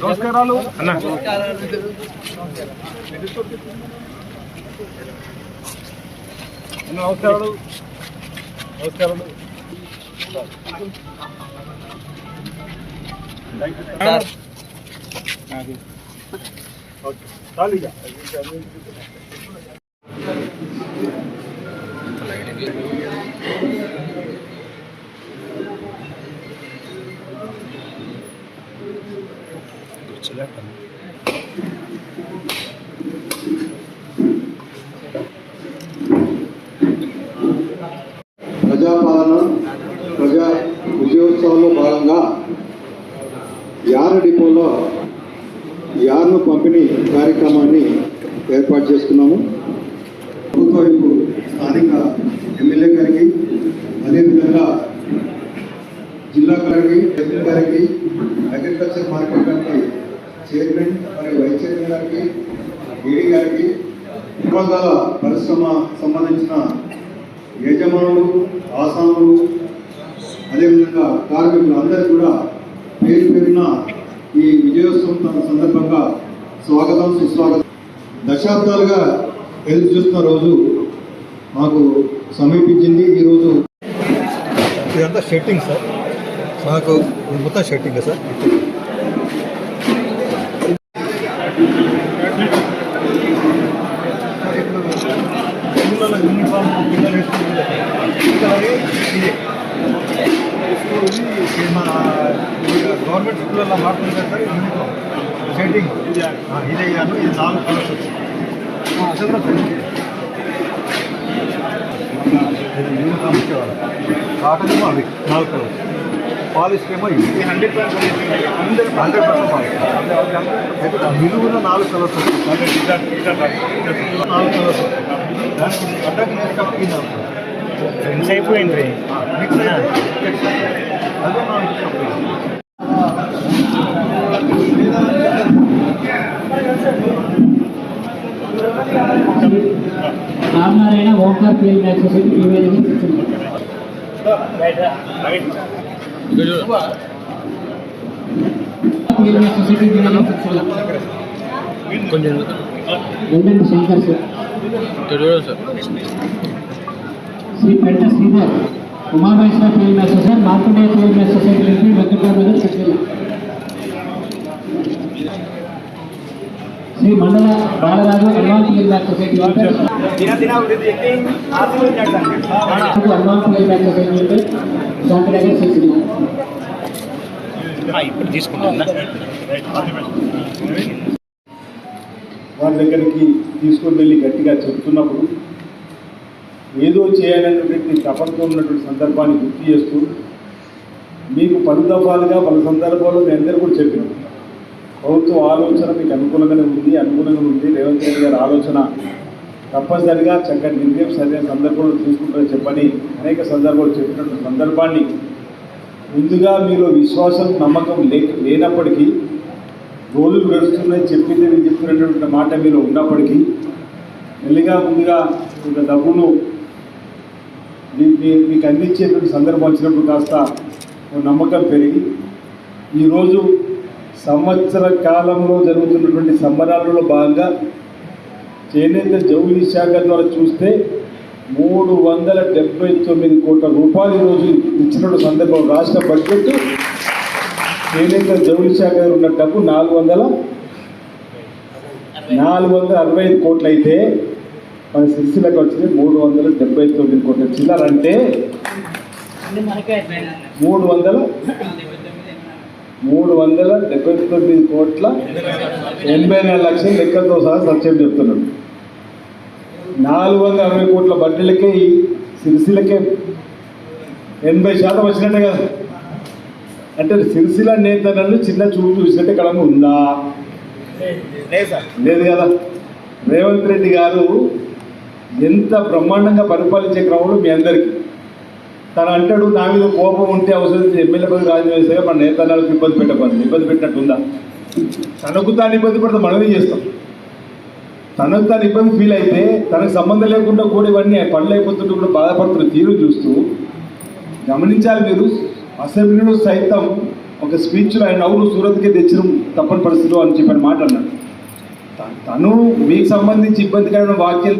నమస్కారాలు. అన్న. నమస్కారాలు. నమస్కారాలు. ఓకే. చాలు ఇక ప్రజాపాలన ప్రజా విజయోత్సవంలో భాగంగా యాన డిపోలో యార్ను పంపిణీ కార్యక్రమాన్ని ఏర్పాటు చేసుకున్నాము ప్రభుత్వ వైపు స్థానిక ఎమ్మెల్యే గారికి అదేవిధంగా జిల్లా గారికి ఎంపీ గారికి అగ్రికల్చర్ మార్కెట్ గారికి చైర్మన్ మరియు వైస్ చైర్మన్ గారికి ఏడీ గారికి విభాగాల పరిశ్రమ సంబంధించిన యజమానులు ఆసాములు అదేవిధంగా కార్మికులు అందరూ కూడా పేరు పేరున ఈ విజయోత్సవం తన సందర్భంగా స్వాగతం సుస్వాగతం. దశాబ్దాలుగా ఎదురు చూస్తున్న రోజు మాకు సమీపించింది. ఈరోజు ఇదంతా షెట్టింగ్ సార్. మాకు మొత్తం షెట్టింగ్ సార్. యూనిఫామ్ పిల్లలు ఇది ఇది మన గవర్నమెంట్ స్కూళ్ళల్లో యూనిఫామ్. షెట్టింగ్. ఇదే కాదు ఇది నాలుగు కలర్స్ వచ్చింది. కాటన్ అవి నాలుగు పాలిస్కి ఏమో ఇవి హండ్రెడ్ హండ్రెడ్ పర్సెంట్ నాలుగు కలర్స్. నాలుగు కలర్స్ దానికి అడ్డకి. ఫ్రెండ్స్ అయిపోయింది. అదే నాలుగు colours. Ramanarayana Omkar field match society కొంచెం గుండెన్ శంకర్ సార్. చూడండి sir Shri Penta Sridhar. Umameshwara field match Markandeya field match Venkatarao గారు శ్రీ మండల బాలరాజు సొసైటీ సొసైటీ సిసిడి ఇప్పుడు తీసుకుంటున్నా వారి దగ్గరికి తీసుకొని వెళ్ళి గట్టిగా చెప్తున్నప్పుడు ఏదో చేయాలనేటువంటి తపనతో ఉన్నటువంటి సందర్భాన్ని గుర్తు చేస్తూ మీకు పలు దఫాలుగా పలు సందర్భాల్లో నేను అందరూ కూడా చెప్పినాం ప్రభుత్వ ఆలోచన మీకు అనుకూలంగానే ఉంది అనుకూలంగా ఉంది. రేవంత్ రెడ్డి గారి ఆలోచన తప్పనిసరిగా చక్కటి నిర్ణయం సరైన సందర్భంలో తీసుకుంటారని చెప్పని అనేక సందర్భాలు చెప్పినటువంటి సందర్భాన్ని ముందుగా మీలో విశ్వాసం నమ్మకం లే లేనప్పటికీ రోజులు గడుస్తున్నాయి చెప్పింది నేను చెప్తున్నటువంటి మాట మీలో ఉన్నప్పటికీ మెల్లిగా ముందుగా ఒక డబ్బును మీ- మీకు అందించేటువంటి సందర్భం వచ్చినప్పుడు కాస్త నమ్మకం పెరిగి ఈరోజు సంవత్సర కాలంలో జరుగుతున్నటువంటి సంబరాలలో భాగంగా చేనేత జౌళి శాఖ ద్వారా చూస్తే మూడు వందల డెబ్బై తొమ్మిది కోట్ల రూపాయలు ఈరోజు ఇచ్చినటువంటి సందర్భం. రాష్ట్ర బడ్జెట్ చేనేత జౌళి శాఖ ఉన్న డబ్బు నాలుగు వందల నాలుగు వందల అరవై ఐదు కోట్లు అయితే మన సిరిసిలకు వచ్చింది మూడు వందల డెబ్బై తొమ్మిది కోట్ల. చిల్లర అంటే మూడు వందల మూడు వందల డెబ్బై తొమ్మిది కోట్ల ఎనభై నాలుగు లక్షల లెక్కలతో సహా సత్యం చెప్తున్నాడు. నాలుగు వందల అరవై కోట్ల బడ్డీలకే ఈ సిరిసిలకే ఎనభై శాతం వచ్చినట్టే కదా. అంటే సిరిసిల నేతలను చిన్న చూపు చూసినట్టే కళ ఉందా? లేదు కదా. రేవంత్ రెడ్డి గారు ఎంత బ్రహ్మాండంగా పరిపాలించే క్రమంలో మీ అందరికీ. తను అంటాడు నా మీద కోపం ఉంటే అవసరం ఎమ్మెల్యే పదవి రాజవేసగా మన నేతలకు ఇబ్బంది పెట్టబడి ఇబ్బంది పెట్టినట్టుందా? తనకు తాను ఇబ్బంది పడితే మనమే చేస్తాం. తనకు తాను ఇబ్బంది ఫీల్ అయితే తనకు సంబంధం లేకుండా కూడా ఇవన్నీ పనులు అయిపోతుంటే కూడా బాధపడుతున్న తీరు చూస్తూ గమనించాలి మీరు అసెంబ్లీలో సైతం ఒక స్పీచ్లో ఆయన అవును సూరత్కే తెచ్చిన తప్పని పరిస్థితులు అని చెప్పిన మాట అన్నాడు. తను మీకు సంబంధించి ఇబ్బందికరమైన వాక్యాలు